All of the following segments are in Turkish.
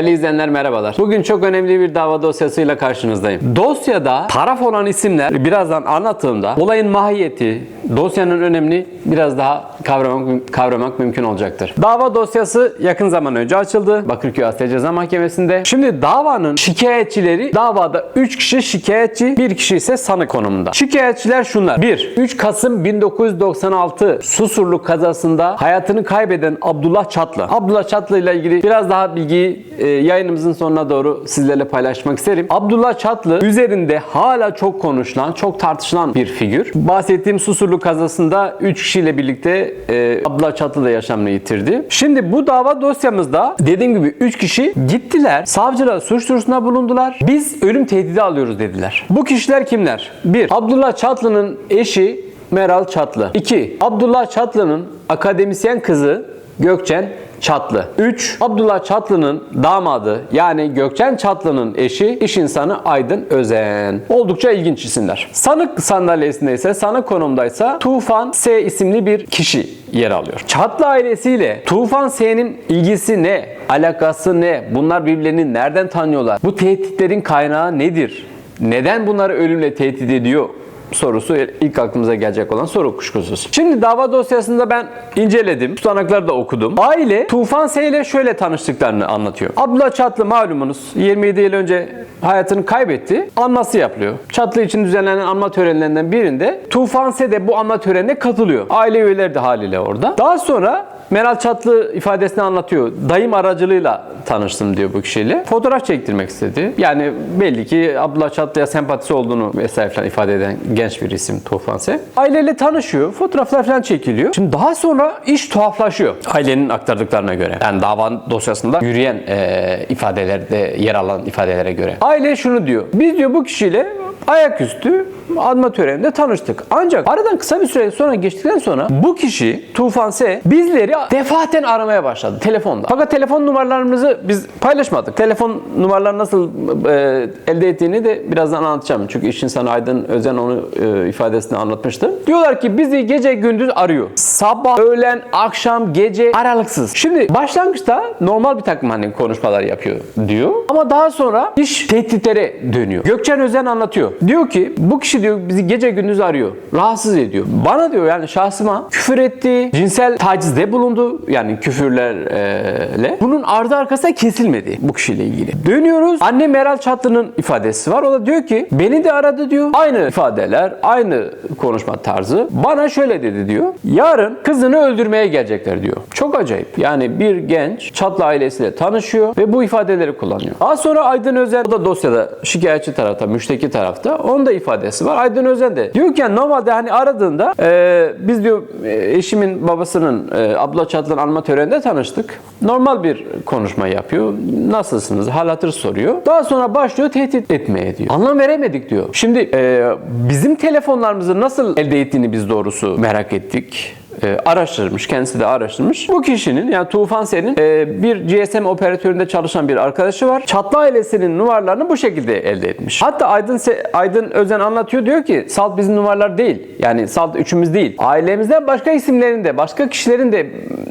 Değerli izleyenler merhabalar. Bugün çok önemli bir dava dosyasıyla karşınızdayım. Dosyada taraf olan isimler birazdan anlattığımda olayın mahiyeti, dosyanın önemini biraz daha kavramak, kavramak mümkün olacaktır. Dava dosyası yakın zaman önce açıldı. Bakırköy Asya Ceza Mahkemesi'nde. Şimdi davanın şikayetçileri davada 3 kişi şikayetçi, 1 kişi ise sanık konumunda. Şikayetçiler şunlar. 1. 3 Kasım 1996 Susurluk kazasında hayatını kaybeden Abdullah Çatlı. Abdullah Çatlı ile ilgili biraz daha bilgiyi e, yayınımızın sonuna doğru sizlerle paylaşmak isterim. Abdullah Çatlı üzerinde hala çok konuşulan, çok tartışılan bir figür. Bahsettiğim Susurluk kazasında 3 kişiyle birlikte e, Abdullah Çatlı da yaşamını yitirdi. Şimdi bu dava dosyamızda dediğim gibi 3 kişi gittiler. Savcılığa suç duyurusunda bulundular. Biz ölüm tehdidi alıyoruz dediler. Bu kişiler kimler? 1. Abdullah Çatlı'nın eşi Meral Çatlı. 2. Abdullah Çatlı'nın akademisyen kızı Gökçen Çatlı. 3. Abdullah Çatlı'nın damadı yani Gökçen Çatlı'nın eşi iş insanı Aydın Özen. Oldukça ilginç isimler. Sanık sandalyesinde ise sanık konumdaysa Tufan S isimli bir kişi yer alıyor. Çatlı ailesiyle Tufan S'nin ilgisi ne? Alakası ne? Bunlar birbirlerini nereden tanıyorlar? Bu tehditlerin kaynağı nedir? Neden bunları ölümle tehdit ediyor? Sorusu ilk aklımıza gelecek olan soru kuşkusuz. Şimdi dava dosyasında ben inceledim. Tutanakları da okudum. Aile Tufan S ile şöyle tanıştıklarını anlatıyor. Abdullah Çatlı malumunuz 27 yıl önce hayatını kaybetti. Anması yapılıyor. Çatlı için düzenlenen anma törenlerinden birinde Tufan S de bu anma törenine katılıyor. Aile üyeleri de haliyle orada. Daha sonra Meral Çatlı ifadesini anlatıyor. Dayım aracılığıyla tanıştım diyor bu kişiyle. Fotoğraf çektirmek istedi. Yani belli ki Abdullah Çatlı'ya sempatisi olduğunu vesaire falan ifade eden genç bir isim Tufan Se. Aileyle tanışıyor. Fotoğraflar falan çekiliyor. Şimdi daha sonra iş tuhaflaşıyor. Ailenin aktardıklarına göre. Yani dava dosyasında yürüyen e, ifadelerde yer alan ifadelere göre. Aile şunu diyor. Biz diyor bu kişiyle ayaküstü adma töreninde tanıştık. Ancak aradan kısa bir süre sonra geçtikten sonra bu kişi Tufan S bizleri defaten aramaya başladı telefonda. Fakat telefon numaralarımızı biz paylaşmadık. Telefon numaraları nasıl e, elde ettiğini de birazdan anlatacağım. Çünkü iş insanı Aydın Özen onu e, ifadesinde anlatmıştı. Diyorlar ki bizi gece gündüz arıyor. Sabah, öğlen, akşam, gece aralıksız. Şimdi başlangıçta normal bir takım hani konuşmalar yapıyor diyor. Ama daha sonra iş tehditlere dönüyor. Gökçen Özen anlatıyor. Diyor ki bu kişi diyor bizi gece gündüz arıyor. Rahatsız ediyor. Bana diyor yani şahsıma küfür etti. Cinsel tacizde bulundu. Yani küfürlerle. Bunun ardı arkasına kesilmedi bu kişiyle ilgili. Dönüyoruz. Anne Meral Çatlı'nın ifadesi var. O da diyor ki beni de aradı diyor. Aynı ifadeler, aynı konuşma tarzı. Bana şöyle dedi diyor. Yarın kızını öldürmeye gelecekler diyor. Çok acayip. Yani bir genç Çatlı ailesiyle tanışıyor ve bu ifadeleri kullanıyor. Daha sonra Aydın Özen o da dosyada şikayetçi tarafta, müşteki tarafta. Onun da ifadesi var. Aydın Özen de diyor ki normalde hani aradığında e, biz diyor e, eşimin babasının e, Abdullah Çatlı'nın anma töreninde tanıştık. Normal bir konuşma yapıyor. Nasılsınız? Hal hatır soruyor. Daha sonra başlıyor tehdit etmeye diyor. Anlam veremedik diyor. Şimdi e, bizim telefonlarımızı nasıl elde ettiğini biz doğrusu merak ettik e, araştırmış, kendisi de araştırmış. Bu kişinin yani Tufan Sen'in e, bir GSM operatöründe çalışan bir arkadaşı var. Çatlı ailesinin numaralarını bu şekilde elde etmiş. Hatta Aydın Se- Aydın Özen anlatıyor diyor ki Salt bizim numaralar değil. Yani Salt üçümüz değil. Ailemizden başka isimlerin de, başka kişilerin de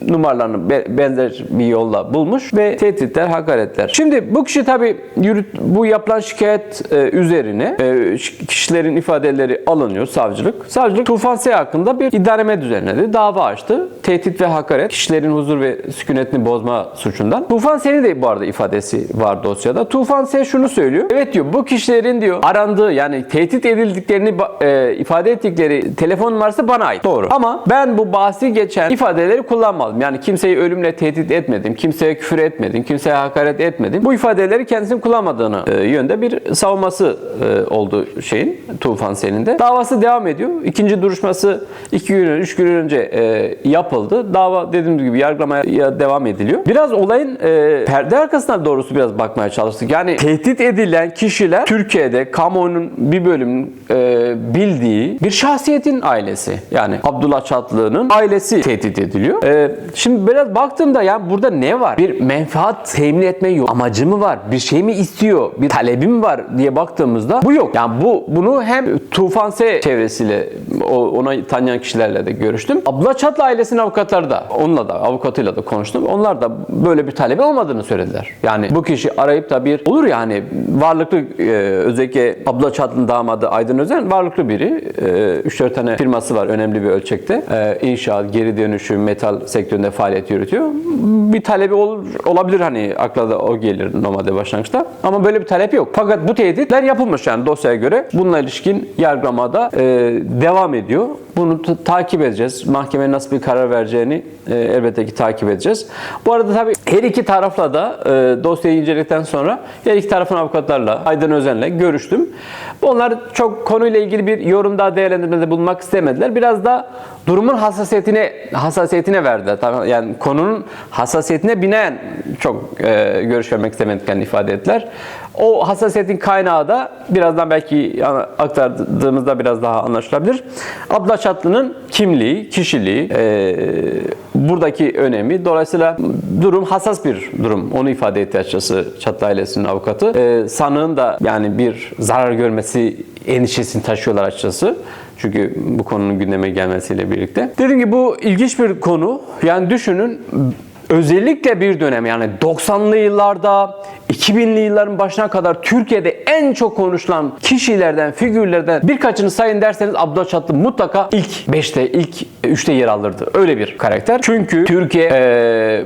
numaralarını be- benzer bir yolla bulmuş ve tehditler, hakaretler. Şimdi bu kişi tabi bu yapılan şikayet e, üzerine e, kişilerin ifadeleri alınıyor savcılık. Savcılık Tufan S hakkında bir iddianame düzenledi. Dava açtı. Tehdit ve hakaret kişilerin huzur ve sükunetini bozma suçundan. Tufan S'nin de bu arada ifadesi var dosyada. Tufan S şunu söylüyor. Evet diyor bu kişilerin diyor arandığı yani tehdit edildiklerini e, ifade ettikleri telefon numarası bana ait. Doğru. Ama ben bu bahsi geçen ifadeleri kullanmadım. Yani kimseyi ölümle tehdit etmedim. Kimseye küfür etmedim. Kimseye hakaret etmedim. Bu ifadeleri kendisinin kullanmadığını e, yönde bir savunması e, oldu şeyin Tufan Sen'in de. Davası devam ediyor. İkinci duruşması iki gün, üç gün önce e, yapıldı. Dava dediğim gibi yargılamaya devam ediliyor. Biraz olayın e, perde arkasına doğrusu biraz bakmaya çalıştık. Yani tehdit edilen kişiler Türkiye'de kamuoyunun bir bölümünün e, bildiği bir şahsiyetin ailesi. Yani Abdullah Çatlı'nın ailesi tehdit ediliyor. E, şimdi biraz baktığımda ya burada ne var? Bir menfaat temin etme yok. Amacı mı var? Bir şey mi istiyor? Bir talebi mi var diye baktığımızda bu yok. Yani bu bunu hem Tufan S çevresiyle ona tanıyan kişilerle de görüştüm. Abdullah Çatlı ailesinin avukatları da onunla da avukatıyla da konuştum. Onlar da böyle bir talebi olmadığını söylediler. Yani bu kişi arayıp da bir olur yani varlıklı e, özellikle Abdullah Çatlı'nın damadı Aydın Özen varlıklı biri. E, 3-4 tane firması var önemli bir ölçekte. E, inşaat, geri dönüşüm, metal sektöründe faaliyet yürütüyor. Bir talebi olur, olabilir hani akla da o gelir normalde başlangıçta. Ama böyle bir talep yok. Fakat bu tehditler yapılmış yani dosyaya göre. Bununla ilişkin yargılamada e, devam ediyor. Bunu ta- takip edeceğiz. Mahkeme nasıl bir karar vereceğini e, elbette ki takip edeceğiz. Bu arada tabii her iki tarafla da e, dosyayı inceledikten sonra her iki tarafın avukatlarla Aydın Özen'le görüştüm. Onlar çok konuyla ilgili bir yorumda değerlendirmede bulunmak istemediler. Biraz da durumun hassasiyetine hassasiyetine verdiler. Yani konunun hassasiyetine binaen çok e, görüş vermek istemediklerini ifade ettiler. O hassasiyetin kaynağı da birazdan belki aktardığımızda biraz daha anlaşılabilir. Abdullah Çatlı'nın kimliği, kişiliği, e, buradaki önemi. Dolayısıyla durum hassas bir durum. Onu ifade etti açıkçası Çatlı ailesinin avukatı. E, sanığın da yani bir zarar görmesi endişesini taşıyorlar açıkçası. Çünkü bu konunun gündeme gelmesiyle birlikte. Dediğim gibi bu ilginç bir konu. Yani düşünün özellikle bir dönem yani 90'lı yıllarda 2000'li yılların başına kadar Türkiye'de en çok konuşulan kişilerden, figürlerden birkaçını sayın derseniz Abdullah Çatlı mutlaka ilk 5'te, ilk 3'te yer alırdı. Öyle bir karakter. Çünkü Türkiye eee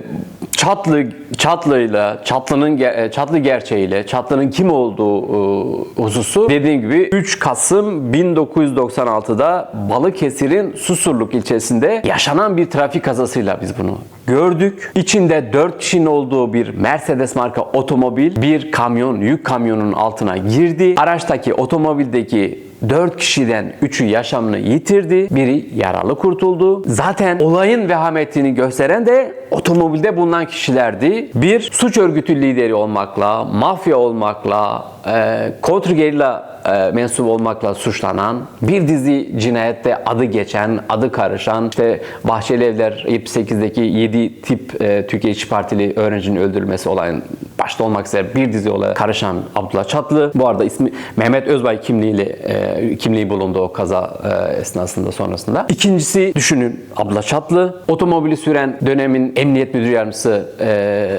Çatlı Çatlı'yla, Çatlı'nın e, Çatlı gerçeğiyle, Çatlı'nın kim olduğu e, hususu dediğim gibi 3 Kasım 1996'da Balıkesir'in Susurluk ilçesinde yaşanan bir trafik kazasıyla biz bunu gördük. İçinde 4 kişinin olduğu bir Mercedes marka otomobil bir kamyon, yük kamyonunun altına girdi. Araçtaki otomobildeki 4 kişiden 3'ü yaşamını yitirdi. Biri yaralı kurtuldu. Zaten olayın vehametini gösteren de otomobilde bulunan kişilerdi. Bir suç örgütü lideri olmakla, mafya olmakla, e, kontrgerilla e, mensup olmakla suçlanan, bir dizi cinayette adı geçen, adı karışan, işte Bahçeli Evler 78'deki 7 tip e, Türkiye İşçi Partili öğrencinin öldürülmesi olayın başta olmak üzere bir dizi olaya karışan Abdullah Çatlı. Bu arada ismi Mehmet Özbay kimliğiyle e, kimliği bulundu o kaza e, esnasında sonrasında. İkincisi düşünün Abdullah Çatlı. Otomobili süren dönemin emniyet müdür yardımcısı e,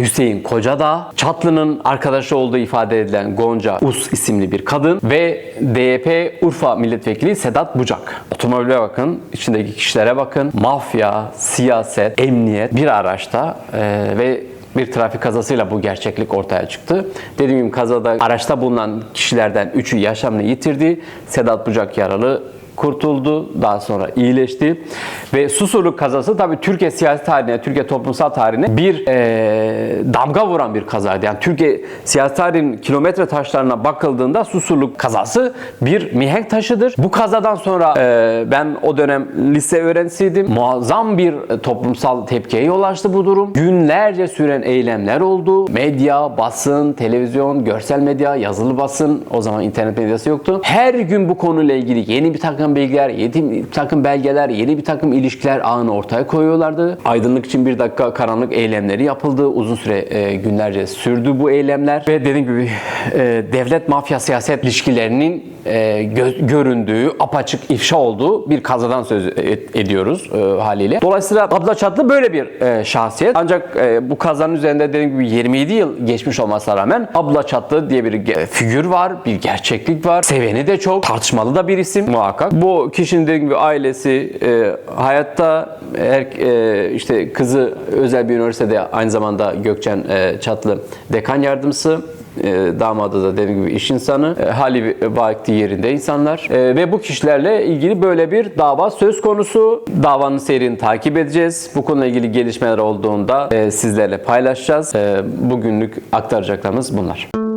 Hüseyin Kocadağ, Çatlı'nın arkadaşı olduğu ifade edilen Gonca Us isimli bir kadın ve DYP Urfa Milletvekili Sedat Bucak. Otomobile bakın, içindeki kişilere bakın. Mafya, siyaset, emniyet bir araçta e, ve bir trafik kazasıyla bu gerçeklik ortaya çıktı. Dediğim gibi kazada araçta bulunan kişilerden 3'ü yaşamını yitirdi. Sedat Bucak yaralı kurtuldu. Daha sonra iyileşti. Ve Susurluk kazası tabii Türkiye siyasi tarihine, Türkiye toplumsal tarihine bir eee, damga vuran bir kazaydı. Yani Türkiye siyasi tarihinin kilometre taşlarına bakıldığında Susurluk kazası bir mihenk taşıdır. Bu kazadan sonra eee, ben o dönem lise öğrencisiydim. Muazzam bir e, toplumsal tepkiye yol açtı bu durum. Günlerce süren eylemler oldu. Medya, basın, televizyon, görsel medya, yazılı basın, o zaman internet medyası yoktu. Her gün bu konuyla ilgili yeni bir takım bilgiler, yeni bir takım belgeler, yeni bir takım ilişkiler ağını ortaya koyuyorlardı. Aydınlık için bir dakika karanlık eylemleri yapıldı. Uzun süre e, günlerce sürdü bu eylemler ve dediğim gibi e, devlet mafya siyaset ilişkilerinin e, gö- göründüğü, apaçık ifşa olduğu bir kazadan söz et- ediyoruz e, haliyle. Dolayısıyla Abdullah Çatlı böyle bir e, şahsiyet. Ancak e, bu kazanın üzerinde dediğim gibi 27 yıl geçmiş olmasına rağmen Abdullah Çatlı diye bir ge- figür var, bir gerçeklik var. Seveni de çok, tartışmalı da bir isim muhakkak. Bu kişinin dediğim gibi ailesi e, hayatta er, e, işte kızı özel bir üniversitede aynı zamanda Gökçen e, Çatlı dekan yardımcısı. E, damadı da dediğim gibi iş insanı. E, hali vakti yerinde insanlar. E, ve bu kişilerle ilgili böyle bir dava söz konusu. Davanın seyrini takip edeceğiz. Bu konuyla ilgili gelişmeler olduğunda e, sizlerle paylaşacağız. E, bugünlük aktaracaklarımız bunlar.